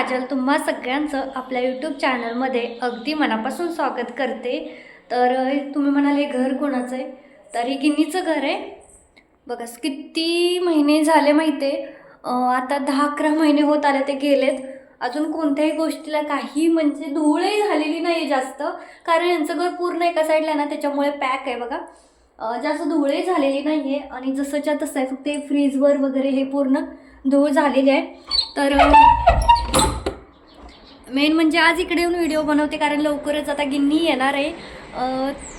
काजल तुम्हा सगळ्यांचं आपल्या यूट्यूब चॅनलमध्ये अगदी मनापासून स्वागत करते. तर तुम्ही म्हणाले घर कोणाचं आहे? तर हे गिन्नीचं घर आहे. बघा किती महिने झाले माहिती आहे आता दहा अकरा महिने होत आले ते गेलेत. अजून कोणत्याही गोष्टीला काही म्हणजे धूळही झालेली नाही जास्त. कारण यांचं घर पूर्ण एका साईडला ना त्याच्यामुळे पॅक आहे बघा. जास्त धूळही झालेली नाही आहे आणि जसंच्या तसं आहे फक्त फ्रीजवर वगैरे हे पूर्ण. धूळ झालेली आहे. तर मेन म्हणजे आज इकडे येऊन व्हिडिओ बनवते कारण लवकरच आता गिन्नी येणार आहे.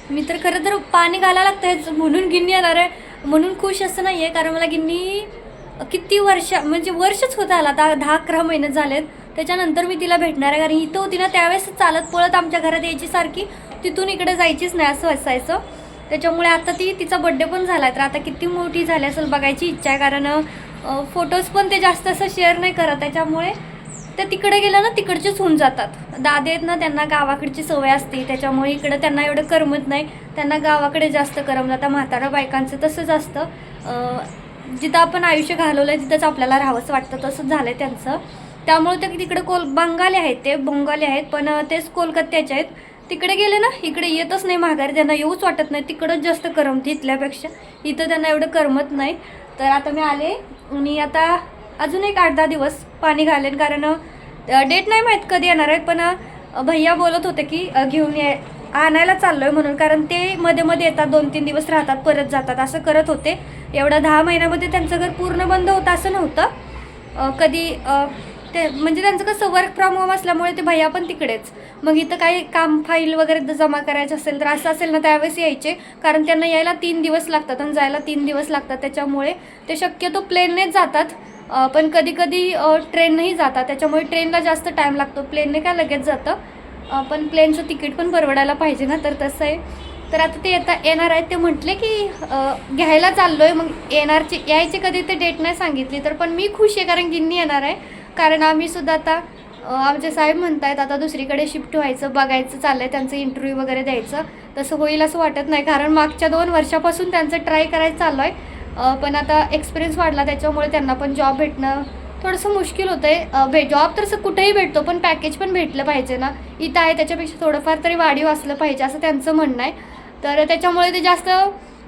मी तर खरं तर पाणी घालायला लागतं आहे म्हणून गिन्नी येणार आहे. म्हणून खुश असं नाही आहे कारण मला गिन्नी किती वर्ष म्हणजे वर्षच होत आला आता दहा अकरा महिने झालेत. त्याच्यानंतर मी तिला भेटणार आहे कारण इथं होती ना त्यावेळेस चालत पळत आमच्या घरात यायची सारखी तिथून इकडे जायचीच नाही असं असायचं. त्याच्यामुळे आता ती तिचा बड्डे पण झाला तर आता किती मोठी झाली असेल बघायची इच्छा आहे कारण फोटोज पण ते जास्त असं शेअर नाही करत. त्याच्यामुळे ते तिकडे गेलं ना तिकडचेच होऊन जातात. दादे आहेत ना त्यांना गावाकडची सवय असते. त्याच्यामुळे इकडं त्यांना एवढं करमत नाही. त्यांना गावाकडे जास्त करमलं आता म्हातारा बायकांचं तसंच असतं. जिथं आपण आयुष्य घालवलं आहे तिथंच आपल्याला राहावंसं वाटतं. तसंच झालं आहे त्यांचं. त्यामुळे ते तिकडे कोल बंगाली आहेत ते बंगाली आहेत. पण तेच कोलकात्याचे आहेत. तिकडे गेले ना इकडे येतच नाही माघारी. त्यांना येऊच वाटत नाही. तिकडंच जास्त करमते इथल्यापेक्षा. इथं त्यांना एवढं करमत नाही. तर आता मी आले. आणि आता अजून एक आठ दहा दिवस पाणी घालेन कारण डेट नाही माहीत कधी येणार आहेत पण भैया बोलत होते की घेऊन ये आणायला चाललो आहे म्हणून कारण ते मध्ये मध्ये येतात दोन तीन दिवस राहतात परत जातात असं करत होते. एवढा दहा महिन्यामध्ये त्यांचं घर पूर्ण बंद होतं असं नव्हतं. कधी ते म्हणजे त्यांचं कसं वर्क फ्रॉम होम असल्यामुळे ते भैया पण तिकडेच. मग इथं काही काम फाईल वगैरे जमा करायचं असेल तर असं असेल ना त्यावेळेस यायचे. कारण त्यांना यायला तीन दिवस लागतात आणि जायला तीन दिवस लागतात. त्याच्यामुळे ते शक्यतो प्लेननेच जातात. पण कधी कधी ट्रेननेही जातात. त्याच्यामुळे ट्रेनला जास्त टाईम लागतो. प्लेनने काय लगेच जातं. पण प्लेनचं तिकीट पण परवडायला पाहिजे ना तर तसं आहे. तर आता ते येता येणार आहेत. ते म्हटले की घ्यायला चाललो आहे मग येणारचे यायचे कधी ते डेट नाही सांगितली. तर पण मी खुश आहे कारण गिन्नी येणार आहे. कारण आम्हीसुद्धा आता आमचे साहेब आहेत आता दुसरीकडे शिफ्ट व्हायचं बघायचं चाललं आहे त्यांचं इंटरव्ह्यू वगैरे द्यायचं. तसं होईल असं वाटत नाही कारण मागच्या दोन वर्षापासून त्यांचं ट्राय करायचं चाललं आहे पण आता एक्सपिरियन्स वाढला त्याच्यामुळे त्यांना पण जॉब भेटणं थोडंसं मुश्किल होतं आहे भे जॉब तर असं कुठेही भेटतो पण पॅकेज पण भेटलं पाहिजे ना. इथं आहे त्याच्यापेक्षा थोडंफार तरी वाढीव असलं पाहिजे असं त्यांचं म्हणणं आहे. तर त्याच्यामुळे ते जास्त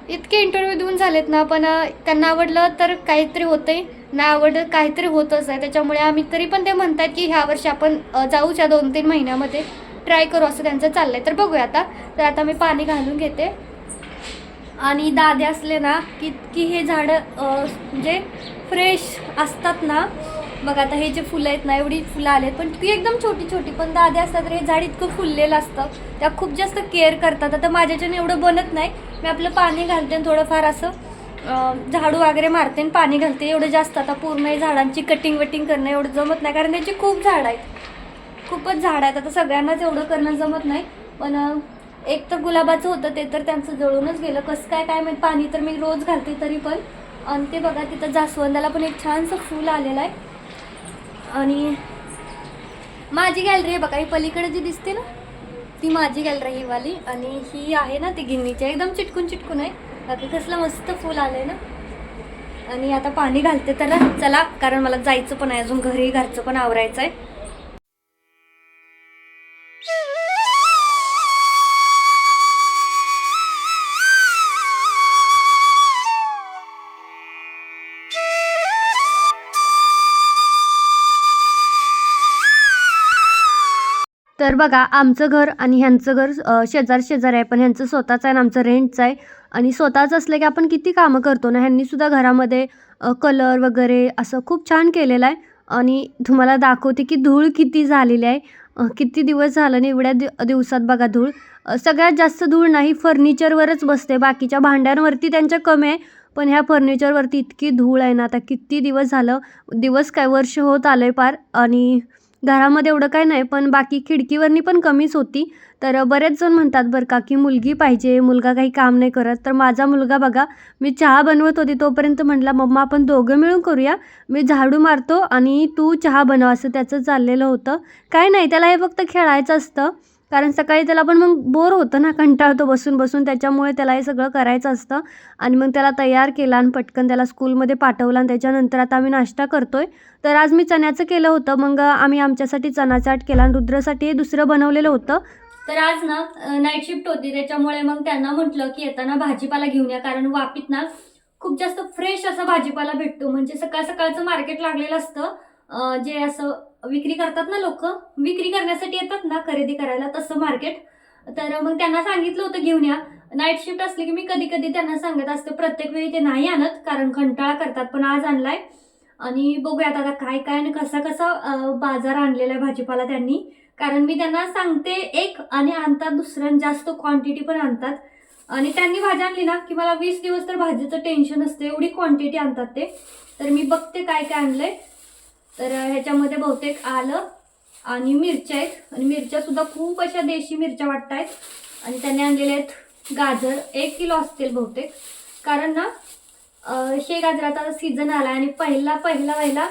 इतके इंटरव्ह्यू देऊन झालेत ना पण त्यांना आवडलं तर काहीतरी होतं आहे नाही आवडलं काहीतरी होतच आहे. त्याच्यामुळे आम्ही तरी पण ते म्हणतात की ह्या वर्षी आपण जाऊच या दोन तीन महिन्यामध्ये ट्राय करू असं त्यांचं चाललं आहे तर बघूया आता. तर आता मी पाणी घालून घेते. आणि दादे असले ना की की हे झाडं जे म्हणजे फ्रेश असतात ना. बघ आता हे जे फुलं आहेत ना एवढी फुलं आलेत. पण ती एकदम छोटी छोटी पण दादे असतात तर हे झाड इतकं फुललेलं असतं. त्या खूप जास्त केअर करतात. आता माझ्याच्याने एवढं बनत नाही. मी आपलं पाणी घालते आणि थोडंफार असं झाडू वगैरे मारते आणि पाणी घालते. एवढं जास्त आता पूर्ण झाडांची कटिंग वटिंग करणं एवढं जमत नाही. कारण त्याची खूप झाडं आहेत. खूपच झाड आहेत. आता सगळ्यांनाच एवढं करणं जमत नाही. पण एक तर गुलाबाचं होतं ते तर त्यांचं जळूनच गेलं. कसं काय काय माहीत? पाणी तर मी रोज घालते तरी पण. आणि ते बघा तिथं जास्वंदाला पण एक छानसं फूल आलेलं आहे. आणि माझी गॅलरी आहे बघा ही पलीकडे जी दिसते ना ती माझी गॅलरी ही वाली. आणि ही आहे ना ती गिन्नीची एकदम चिटकून चिटकून आहे. बाकी कसलं मस्त फूल आलंय ना. आणि आता पाणी घालते त्याला. चला कारण मला जायचं पण आहे. अजून घरी घरचं पण आवरायचं आहे तर बघा आमचं घर आणि ह्यांचं घर शेजार शेजार आहे पण ह्यांचं स्वतःचं आहे आणि आमचं रेंटचं आहे. आणि स्वतःचं असलं की आपण किती कामं करतो ना ह्यांनी सुद्धा घरामध्ये कलर वगैरे असं खूप छान केलेलं आहे. आणि तुम्हाला दाखवते की धूळ किती झालेली आहे. किती दिवस झालं आणि एवढ्या दि दिवसात बघा धूळ. सगळ्यात जास्त धूळ नाही फर्निचरवरच बसते. बाकीच्या भांड्यांवरती त्यांच्या कमी आहे. पण ह्या फर्निचरवरती इतकी धूळ आहे ना आता किती दिवस झालं? दिवस काय वर्ष होत आलं आहे पार. आणि घरामध्ये एवढं काय नाही पण बाकी खिडकीवरनी पण कमीच होती. तर बरेच जण म्हणतात बरं का की मुलगी पाहिजे मुलगा काही काम नाही करत. तर माझा मुलगा बघा मी चहा बनवत होती तोपर्यंत म्हटला मम्मा आपण दोघं मिळून करूया. मी झाडू मारतो आणि तू चहा बनव. असं त्याचं चाललेलं होतं. काय नाही त्याला हे फक्त खेळायचं असतं. कारण सकाळी त्याला पण मग बोर होतं ना कंटाळतो बसून बसून. त्याच्यामुळे त्याला हे सगळं करायचं असतं. आणि मग त्याला तयार केला आणि पटकन त्याला स्कूलमध्ये पाठवला आणि त्याच्यानंतर आता आम्ही नाश्ता करतो आहे तर आज मी चण्याचं केलं होतं. मग आम्ही आमच्यासाठी चणा चाट केला आणि रुद्रसाठी दुसरं बनवलेलं होतं. तर आज ना नाईट शिफ्ट होती. त्याच्यामुळे मग त्यांना म्हटलं की येताना भाजीपाला घेऊन या. कारण वापीत ना खूप जास्त फ्रेश असा भाजीपाला भेटतो. म्हणजे सकाळ सकाळचं मार्केट लागलेलं असतं. जे असं विक्री करतात ना लोक. विक्री करण्यासाठी येतात ना खरेदी करायला तसं मार्केट तर मग त्यांना सांगितलं होतं घेऊन या. नाईट शिफ्ट असली की मी कधी कधी त्यांना सांगत असते प्रत्येक वेळी ते नाही आणत कारण कंटाळा करतात पण आज आणलाय. आणि बघूयात आता काय काय आणि कसा कसा बाजार आणलेला आहे भाजीपाला त्यांनी. कारण मी त्यांना सांगते एक आणि आणतात दुसऱ्या जास्त क्वांटिटी पण आणतात. आणि त्यांनी भाजी आणली ना की मला वीस दिवस तर भाजीचं टेन्शन असते एवढी क्वांटिटी आणतात ते. तर मी बघते काय काय आणलंय. तर ह्याच्यामध्ये बहुतेक आलं आणि मिरच्या आहेत. आणि मिरच्या सुद्धा खूप अशा देशी मिरच्या वाटत आहेत आणि त्यांनी आणलेले आहेत गाजर. एक किलो असतील बहुतेक. कारण ना शे गाजराचा सीझन आला आणि पहिला पहिला पहिला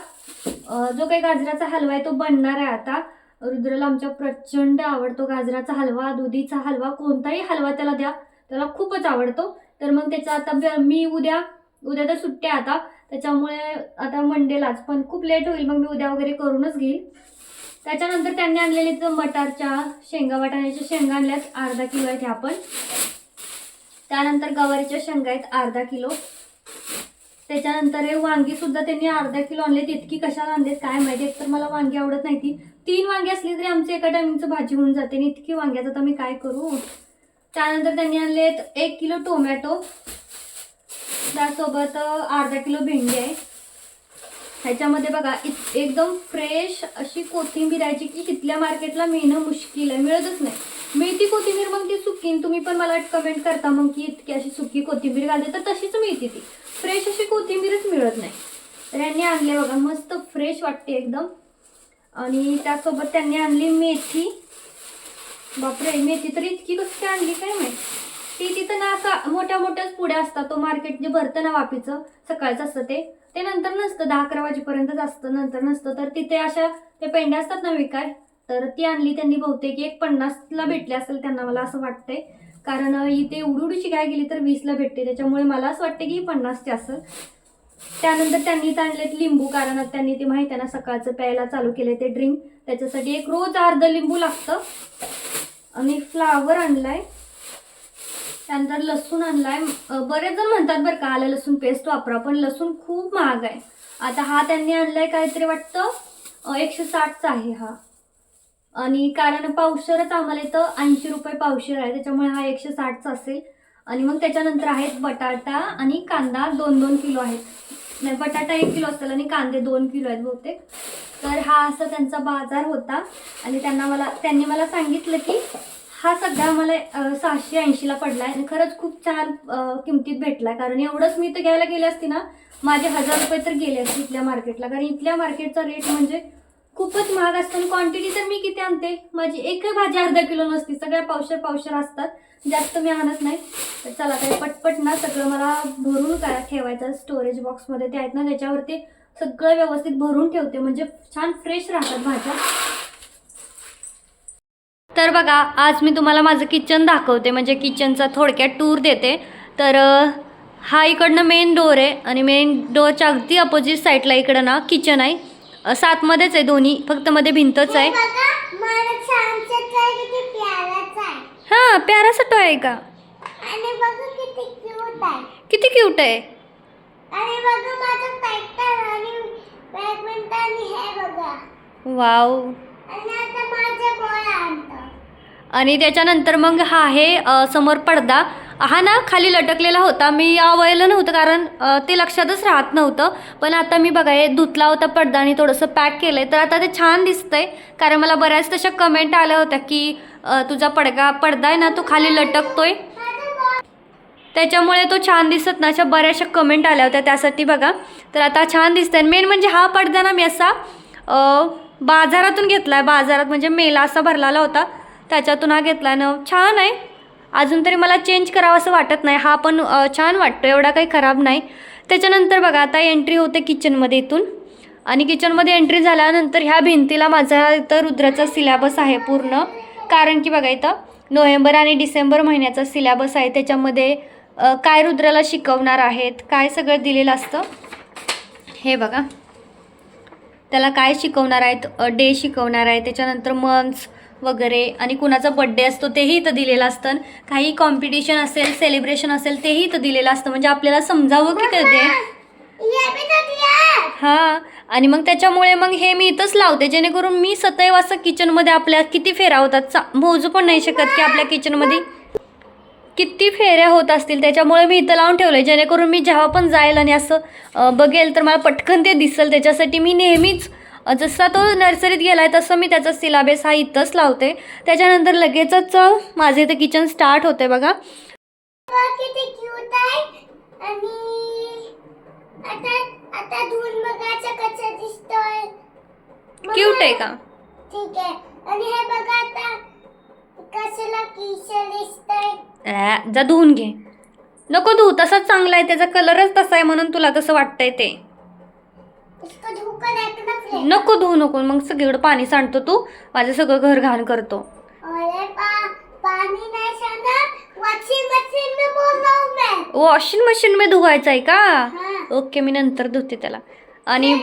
जो काही गाजराचा हलवा आहे तो बनणार आहे आता. रुद्रला आमच्या प्रचंड आवडतो गाजराचा हलवा दुधीचा हलवा कोणताही हलवा त्याला द्या. त्याला खूपच आवडतो. तर मग त्याचा आता ब- मी उद्या उद्या तर सुट्ट्या आता. त्याच्यामुळे आता मंडेलाच पण खूप लेट होईल मग मी उद्या वगैरे करूनच घेईल. त्याच्यानंतर त्यांनी आणलेले तर मटारच्या शेंगा वाटाण्याच्या शेंगा आणल्यात अर्धा किलो आहेत ह्या पण. त्यानंतर गवारीच्या शेंगा आहेत अर्धा किलो. त्याच्यानंतर हे वांगी सुद्धा त्यांनी अर्धा किलो आणलेत. इतकी कशाला आणलेत काय माहिती? एक तर मला वांगी आवडत नाही ती. तीन वांगी असली तरी आमची एका टायमिंगचं भाजी होऊन जाते आणि इतकी वांग्याचं तर मी काय करू? त्यानंतर त्यांनी आणलेत एक किलो टोमॅटो. त्यासोबत अर्धा किलो भेंडी आहे. ह्याच्यामध्ये बघा इत- एकदम फ्रेश अशी कोथिंबीर आहे जी की तिथल्या मार्केटला मिळणं मुश्किल आहे मिळतच नाही. मिळती कोथिंबीर मग ती सुकी तुम्ही पण मला कमेंट करता मग की इतकी अशी सुकी कोथिंबीर घालते तर तशीच मिळते ती. फ्रेश अशी कोथिंबीरच मिळत नाही. तर यांनी आणले बघा मस्त फ्रेश वाटते एकदम. आणि त्यासोबत त्यांनी आणली मेथी. बापरे मेथी तर इतकी कशी काय आणली काय माहिती? ती तिथं ना असा मोठ्या मोठ्याच पुढे असतात. तो मार्केट जे भरतं ना वापीचं सकाळचं असतं ते ते नंतर नसतं. दहा अकरा वाजेपर्यंतच असतं नंतर नसतं. तर तिथे अशा ते पेंड्या असतात ना विकाय तर ती आणली त्यांनी बहुतेक एक पन्नासला भेटली असेल त्यांना मला असं वाटतंय. कारण इथे उडूडूची काय गेली तर वीसला भेटते. त्याच्यामुळे मला असं वाटतं की ही पन्नासची असेल. त्यानंतर त्यांनी आणले आणलेत लिंबू कारण त्यांनी ते माहिती आहे ना सकाळचं प्यायला चालू केले ते ड्रिंक त्याच्यासाठी एक रोज अर्ध लिंबू लागतं. आणि फ्लावर आणलाय. त्यानंतर लसूण आणलाय. बरेच जण म्हणतात बरं का आलं लसूण पेस्ट वापरा पण लसूण खूप महाग आहे. आता हा त्यांनी आणलाय काहीतरी वाटतं एकशे साठचा आहे हा. आणि कारण पावशरच आम्हाला इथं ऐंशी रुपये पावशर आहे त्याच्यामुळे हा एकशे साठचा असेल. आणि मग त्याच्यानंतर आहेत बटाटा आणि कांदा दोन दोन किलो आहेत. नाही बटाटा एक किलो असेल आणि कांदे दोन किलो आहेत बहुतेक. तर हा असा त्यांचा बाजार होता. आणि त्यांना मला त्यांनी मला सांगितलं की हा सध्या मला सहाशे ऐंशीला पडला आहे आणि खरंच खूप छान किमतीत भेटला आहे कारण एवढंच मी तर घ्यायला गेले असते ना माझे हजार रुपये तर गेले असते इथल्या मार्केटला. कारण इथल्या मार्केटचा रेट म्हणजे खूपच महाग असतो आणि क्वांटिटी तर मी किती आणते? माझी एकही भाजी अर्धा किलो नसती. सगळ्या पावशर पावशर असतात. जास्त मी आणत नाही. तर चला काय पटपट ना सगळं मला भरून काय ठेवायचं? स्टोरेज बॉक्समध्ये ते आहेत ना त्याच्यावरती सगळं व्यवस्थित भरून ठेवते. म्हणजे छान फ्रेश राहतात भाज्या. तर बघा आज मी तुम्हाला माझं किचन दाखवते. म्हणजे किचनचा थोडक्यात टूर देते. तर हा इकडनं मेन डोअर आहे आणि मेन डोअरच्या अगदी अपोजिट साईडला इकडं ना किचन आहे. सातमध्येच आहे दोन्ही फक्त मध्ये भिंतच आहे. हां प्यारासा टॉय आहे. का? किती क्यूट आहे. वाव. आणि त्याच्यानंतर मग हा आहे समोर पडदा. हा ना खाली लटकलेला होता. मी आवळलं नव्हतं कारण ते लक्षातच राहत नव्हतं. पण आता मी बघा हे धुतला होता पडदा आणि थोडंसं पॅक केलं आहे तर आता ते छान दिसतंय. कारण मला बऱ्याच तशा कमेंट आल्या होत्या की तुझा पडगा पडदा आहे ना तो खाली लटकतोय. त्याच्यामुळे तो छान दिसत ना अशा बऱ्याचशा कमेंट आल्या होत्या त्यासाठी बघा. तर आता छान दिसतंय. मेन म्हणजे हा पडदा ना मी असा बाजारातून घेतला आहे बाजारात म्हणजे मेला असा भरलेला होता. त्याच्यातून हा घेतला ना छान आहे. अजून तरी मला चेंज करावं असं वाटत नाही. हा पण छान वाटतो. एवढा काही खराब नाही. त्याच्यानंतर बघा आता एंट्री होते किचनमध्ये इथून. आणि किचनमध्ये एंट्री झाल्यानंतर ह्या भिंतीला माझा इथं रुद्राचा सिलॅबस आहे पूर्ण. कारण की बघा इथं नोव्हेंबर आणि डिसेंबर महिन्याचा सिलॅबस आहे. त्याच्यामध्ये काय रुद्राला शिकवणार आहेत काय सगळं दिलेलं असतं. हे बघा. त्याला काय शिकवणार आहेत डे शिकवणार आहे. त्याच्यानंतर मंथ्स वगैरे आणि कुणाचा बड्डे असतो तेही इथं दिलेलं असतं. काही कॉम्पिटिशन असेल सेलिब्रेशन असेल तेही इथं दिलेलं असतं. म्हणजे आपल्याला समजावं की तो हां आणि मग त्याच्यामुळे मग हे मी इथंच लावते. जेणेकरून मी सदैव असं किचनमध्ये आपल्या किती फेऱ्या होतात. चा मोजू पण नाही शकत की आपल्या किचनमध्ये किती फेऱ्या होत असतील. त्याच्यामुळे मी इथं लावून ठेवलं आहे जेणेकरून मी जेव्हा पण जाईल आणि असं बघेल तर मला पटकन ते दिसेल. त्याच्यासाठी मी नेहमीच जसा तो नर्सरीत गेला आहे तसं मी त्याचा सिलाबेस हा इथंच लावते. त्याच्यानंतर लगेचच माझं इथं किचन स्टार्ट होते बघा. क्यूट आहे. का? ठीक आहे. आणि हे बघा आता किशोर दिसतोय. जा धुवून घे. नको धुऊ तसाच चांगला आहे. त्याचा कलरच तसा आहे म्हणून तुला तसं वाटतंय ते. नको धुवू नको मग सगळीकडं पाणी सांडतो तू. माझं सगळं घर घाण करतो. अरे पा पानी नहीं छाना वॉशिंग मशीन में बोल रहा हूँ. मैं वॉशिंग मशीन में धुवायचं आहे का? ओके मी नंतर धुते त्याला आणि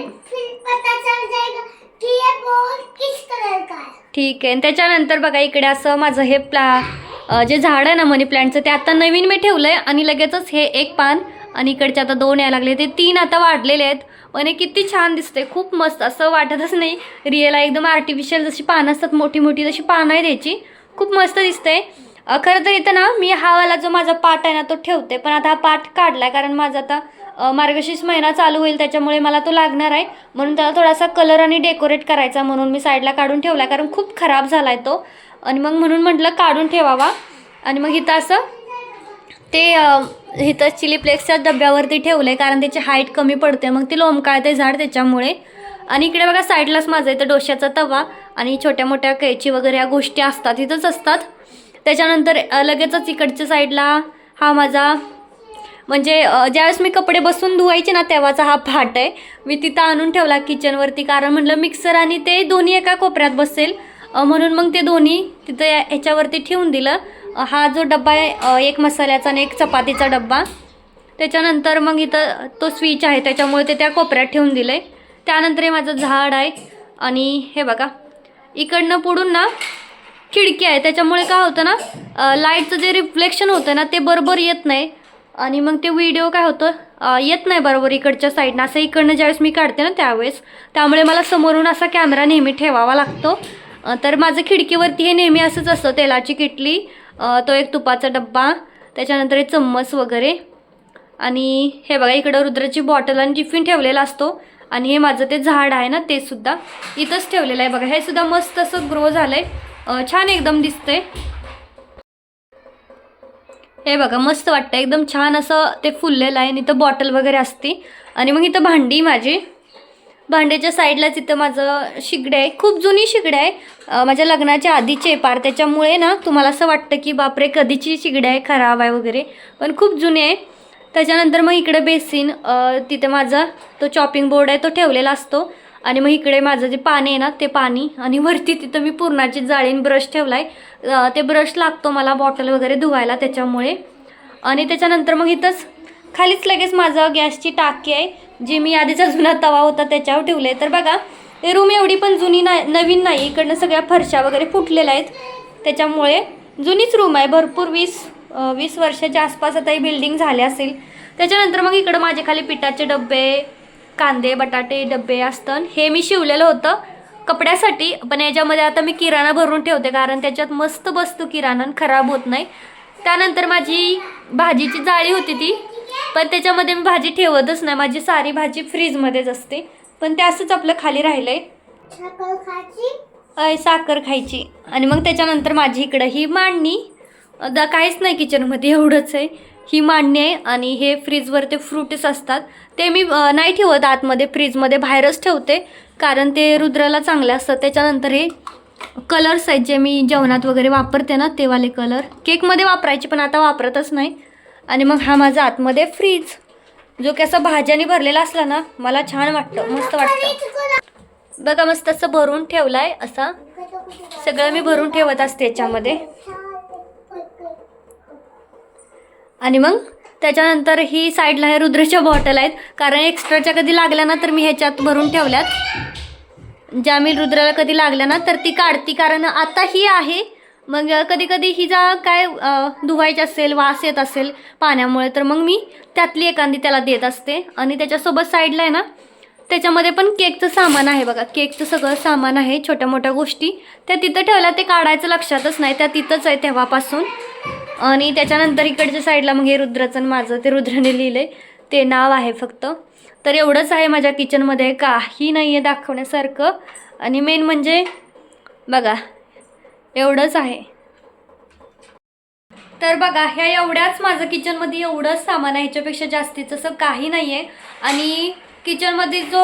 ठीक आहे. त्याच्यानंतर बघा इकडे असं माझं हे प्ला जे झाड आहे ना मनी प्लांटचं ते आता नवीन मी ठेवलं आहे आणि लगेचच हे एक पान आणि इकडचे आता दोन यायला लागले. ते तीन आता वाढलेले आहेत. आणि किती छान दिसते खूप मस्त. असं वाटतच नाही. रिअल एकदम आर्टिफिशियल जशी पानं असतात मोठी मोठी तशी पानं आहे त्याची. खूप मस्त दिसते खरं तर इथं ना मी हा वाला जो माझा पाठ आहे ना तो ठेवते. पण आता हा पाठ काढला आहे कारण माझा आता मार्गशीर्ष महिना चालू होईल त्याच्यामुळे मला तो लागणार आहे. म्हणून त्याला थोडासा कलर आणि डेकोरेट करायचा म्हणून मी साईडला काढून ठेवला कारण खूप खराब झाला आहे तो. आणि मग म्हणून म्हटलं काढून ठेवावा. आणि मग इथं असं ते इथं चिली प्लेक्सच्या डब्यावरती ठेवलं आहे कारण त्याची हाईट कमी पडते मग ती लोंबकाळते झाड त्याच्यामुळे. आणि इकडे बघा साईडलाच माझा इथं डोश्याचा तवा आणि छोट्या मोठ्या कैची वगैरे या गोष्टी असतात इथंच असतात. त्याच्यानंतर लगेचच इकडच्या साईडला हा माझा म्हणजे ज्यावेळेस मी कपडे बसून धुवायचे ना तेव्हाचा हा फाट आहे. मी तिथं आणून ठेवला किचनवरती कारण म्हटलं मिक्सर आणि ते दोन्ही एका कोपऱ्यात बसेल. म्हणून मग ते दोन्ही तिथं या- ह्याच्यावरती ठेवून दिलं. हा जो डब्बा आहे एक मसाल्याचा आणि एक चपातीचा डब्बा. त्याच्यानंतर मग इथं तो स्विच आहे त्याच्यामुळे ते त्या कोपऱ्यात ठेवून दिलं आहे त्यानंतर हे माझं झाड आहे आणि हे बघा इकडनं पुढून ना खिडकी आहे. त्याच्यामुळे काय होतं ना लाईटचं जे रिफ्लेक्शन होतं ना ते बरोबर येत नाही. आणि मग ते व्हिडिओ काय होतं येत नाही बरोबर इकडच्या साईडनं असं इकडनं ज्यावेळेस मी काढते ना त्यावेळेस. त्यामुळे मला समोरून असा कॅमेरा नेहमी ठेवावा लागतो. तर माझं खिडकीवरती हे नेहमी असंच असतं तेलाची किटली. तो एक तुपाचा डब्बा त्याच्यानंतर एक चम्मच वगैरे. आणि हे बघा इकडं रुद्राची बॉटल आणि टिफिन ठेवलेला असतो. आणि हे माझं ते झाड आहे ना ते सुद्धा इथंच ठेवलेलं आहे बघा. हे सुद्धा मस्त असं ग्रो झालं आहे छान एकदम दिसतंय. हे बघा मस्त वाटतं एकदम छान असं ते फुललेलं आहे आणि इथं बॉटल वगैरे असते. आणि मग इथं भांडी माझी. भांड्याच्या साईडलाच इथं माझं शिगडे आहे खूप जुनी शिगडे आहे. माझ्या लग्नाच्या आधीचे पार. त्याच्यामुळे ना तुम्हाला असं वाटतं की बापरे कधीची शिगडे आहे खराब आहे वगैरे. पण खूप जुने आहे. त्याच्यानंतर मग इकडे बेसिन तिथं तिथे माझा तो चॉपिंग बोर्ड आहे तो ठेवलेला असतो. आणि मग इकडे माझं जे पाणी आहे ना ते पाणी. आणि वरती तिथं मी पूर्णाची जाळीन ब्रश ठेवला आहे ते ब्रश लागतो मला बॉटल वगैरे धुवायला त्याच्यामुळे. आणि त्याच्यानंतर मग इथंच खालीच लगेच माझं गॅसची टाकी आहे. जे मी आधीचा जुना तवा होता त्याच्यावर ठेवले तर बघा ते रूम एवढी पण जुनी नाही नवीन नाही. इकडनं सगळ्या फरशा वगैरे फुटलेल्या आहेत. त्याच्यामुळे जुनीच रूम आहे. भरपूर वीस वीस वर्षाच्या आसपास आता ही बिल्डिंग झाली असेल. त्याच्यानंतर मग इकडं माझे खाली पिठाचे डबे कांदे बटाटे डबे असतं. हे मी शिवलेलं होतं कपड्यासाठी. पण याच्यामध्ये आता मी किराणा भरून ठेवते. कारण त्याच्यात मस्त बसतो किराणा खराब होत नाही. त्यानंतर माझी भाजीची जाळी होती ती. पण त्याच्यामध्ये मी भाजी ठेवतच नाही. माझी सारी भाजी फ्रीजमध्येच असते. पण ते असंच आपलं खाली राहिलं आहे साखर खायची? अय साखर खायची. आणि मग त्याच्यानंतर माझी इकडं ही मांडणी. दा काहीच नाही किचनमध्ये एवढंच आहे. ही मांडणी आहे आणि हे फ्रीजवर ते फ्रुट्स असतात. ते मी नाही ठेवत आतमध्ये फ्रीजमध्ये बाहेरच ठेवते. कारण ते रुद्राला चांगले असतात त्याच्यानंतर हे कलर्स आहेत जे मी जेवणात वगैरे वापरते ना ते वाले कलर. केकमध्ये वापरायचे पण आता वापरतच नाही. आणि मग हा माझा आतमध्ये फ्रीज जो की असा भाज्याने भरलेला असला ना मला छान वाटतं मस्त वाटतं. बघा मस्त असं भरून ठेवलाय असा. सगळं मी भरून ठेवत असते याच्यामध्ये. आणि मग त्याच्यानंतर ही साईडला हे रुद्रच्या बॉटल आहेत. कारण एक्स्ट्राच्या कधी लागल्या ना तर मी ह्याच्यात भरून ठेवल्यात. ज्या मी रुद्राला कधी लागल्या ना तर ती काढती. कारण आता ही आहे मग कधी कधी हिचा काय धुवायची असेल वास येत असेल पाण्यामुळे तर मग मी त्यातली एखादी त्याला देत असते. आणि त्याच्यासोबत साईडला आहे ना त्याच्यामध्ये पण केकचं सामान आहे बघा. केकचं सगळं सामान आहे छोट्या मोठ्या गोष्टी. त्या तिथं ठेवल्या ते काढायचं लक्षातच नाही. त्या तिथंच आहे तेव्हापासून. आणि त्याच्यानंतर इकडच्या साईडला मग हे रुद्राचं आणि माझं ते रुद्राने लिहिलं ते नाव आहे फक्त. तर एवढंच आहे माझ्या किचनमध्ये. काही नाही आहे दाखवण्यासारखं. आणि मेन म्हणजे बघा एवढंच आहे. तर बघा ह्या एवढ्याच माझं किचनमध्ये एवढंच सामान आहे ह्याच्यापेक्षा जास्तीचं असं काही नाही आहे आणि किचनमध्ये जो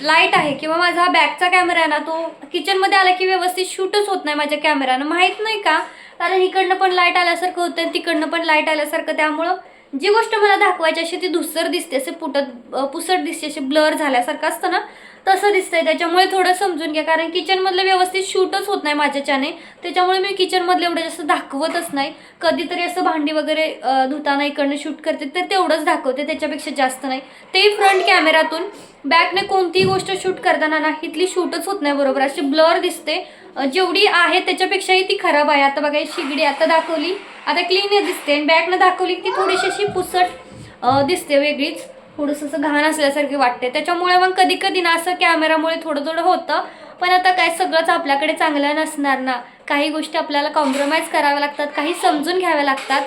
लाइट आहे किंवा माझा बॅकचा कॅमेरा आहे ना तो किचनमध्ये आला की व्यवस्थित शूटच होत नाही माझ्या कॅमेरानं माहीत नाही का? कारण इकडनं पण लाइट आल्यासारखं होतं आणि तिकडनं पण लाइट आल्यासारखं. त्यामुळं जी गोष्ट मला दाखवायची अशी ती धुसर दिसते असे पुटत पुसट दिसते असे ब्लर झाल्यासारखं असतं ना तसं दिसतंय. त्याच्यामुळे थोडं समजून घ्या. कारण किचनमधलं व्यवस्थित शूटच होत नाही माझ्याच्याने त्याच्यामुळे मी किचनमधलं एवढं जास्त दाखवतच नाही. कधीतरी असं भांडी वगैरे धुताना इकडनं शूट करते तर तेवढंच दाखवते. त्याच्यापेक्षा जास्त नाही. ते फ्रंट कॅमेरातून बॅकने कोणतीही गोष्ट शूट करताना ना इथली शूटच होत नाही बरोबर. अशी ब्लर दिसते. जेवढी आहे त्याच्यापेक्षाही ती खराब आहे. आता बघा शिगडी आता दाखवली. आता क्लीन दिसते. आणि बॅकनं दाखवली की ती थोडीशी अशी पुसट दिसते वेगळीच. थोडंसं असं घाण असल्यासारखे वाटते त्याच्यामुळे मग कधी कधी ना असं कॅमेरामुळे थोडं थोडं होतं. पण आता काय सगळंच आपल्याकडे चांगलं नसणार ना. काही गोष्टी आपल्याला कॉम्प्रोमाइज कराव्या लागतात काही समजून घ्याव्या लागतात.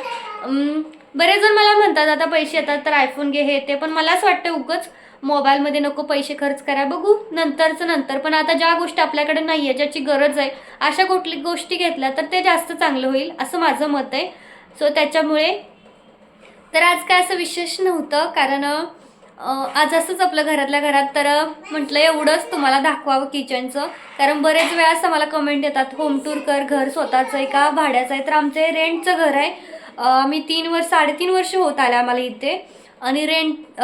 बरेच जण मला म्हणतात आता पैसे येतात तर आयफोन घे हे ते. पण मलाच वाटतं उगंच मोबाईलमध्ये नको पैसे खर्च करा. बघू नंतरचं नंतर. पण आता ज्या गोष्टी आपल्याकडे नाही आहे ज्याची गरज आहे अशा कुठली गोष्टी घेतल्या तर ते जास्त चांगलं होईल असं माझं मत आहे. सो त्याच्यामुळे तर आज काय असं विशेष नव्हतं कारण आज असंच आपलं घरातल्या घरात तर म्हटलं एवढंच तुम्हाला दाखवावं किचनचं कारण बरेच वेळा असं मला कमेंट येतात होम टूर कर घर स्वतःचं आहे का? भाड्याचं आहे. तर आमचे रेंटचं घर आहे. मी तीन वर्ष साडेतीन वर्ष होत आले आम्हाला इथे. आणि रेंट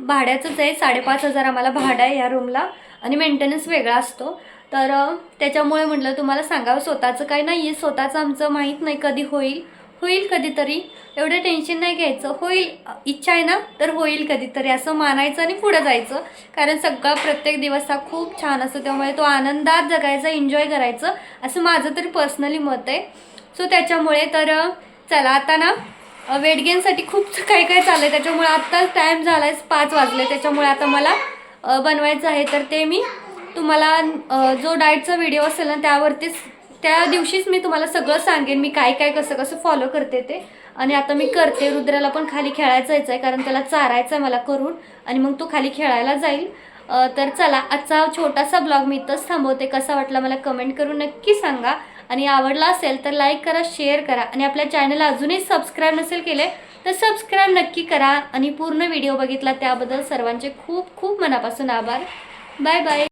भाड्याचंच आहे. साडेपाच हजार आम्हाला भाडं आहे या रूमला आणि मेंटेनन्स वेगळा असतो. तर त्याच्यामुळे म्हटलं तुम्हाला सांगावं स्वतःचं काही नाही आहे स्वतःचं आमचं माहीत नाही कधी होईल. होईल कधीतरी. एवढं टेन्शन नाही घ्यायचं. होईल इच्छा आहे ना तर होईल कधीतरी. असं मानायचं आणि पुढं जायचं. कारण सगळा प्रत्येक दिवस हा खूप छान असतो. त्यामुळे तो आनंदात जगायचा एन्जॉय करायचं असं माझं तरी पर्सनली मत आहे. सो त्याच्यामुळे तर चला आता ना वेट गेनसाठी खूप काही काय चाललं आहे त्याच्यामुळे आत्ताच टाईम झाला आहे पाच वाजले. त्याच्यामुळे आता मला बनवायचं आहे. तर ते मी तुम्हाला जो डाएटचा व्हिडिओ असेल ना त्यावरतीच त्या दिवशीच मी तुम्हाला सगळं सांगेन मी काय काय कसं कसं फॉलो करते ते. आणि आता मी करते रुद्राला पण खाली खेळायला जायचं आहे कारण त्याला चारायचं आहे मला करून. आणि मग तो खाली खेळायला जाईल. तर चला आजचा छोटासा ब्लॉग मी इथंच थांबवते. कसा वाटला मला कमेंट करून नक्की सांगा. आणि आवडला असेल तर लाईक करा शेअर करा. आणि आपल्या चॅनलला अजूनही सबस्क्राईब नसेल केले तर सबस्क्राईब नक्की करा. आणि पूर्ण व्हिडिओ बघितला त्याबद्दल सर्वांचे खूप खूप मनापासून आभार. Bye bye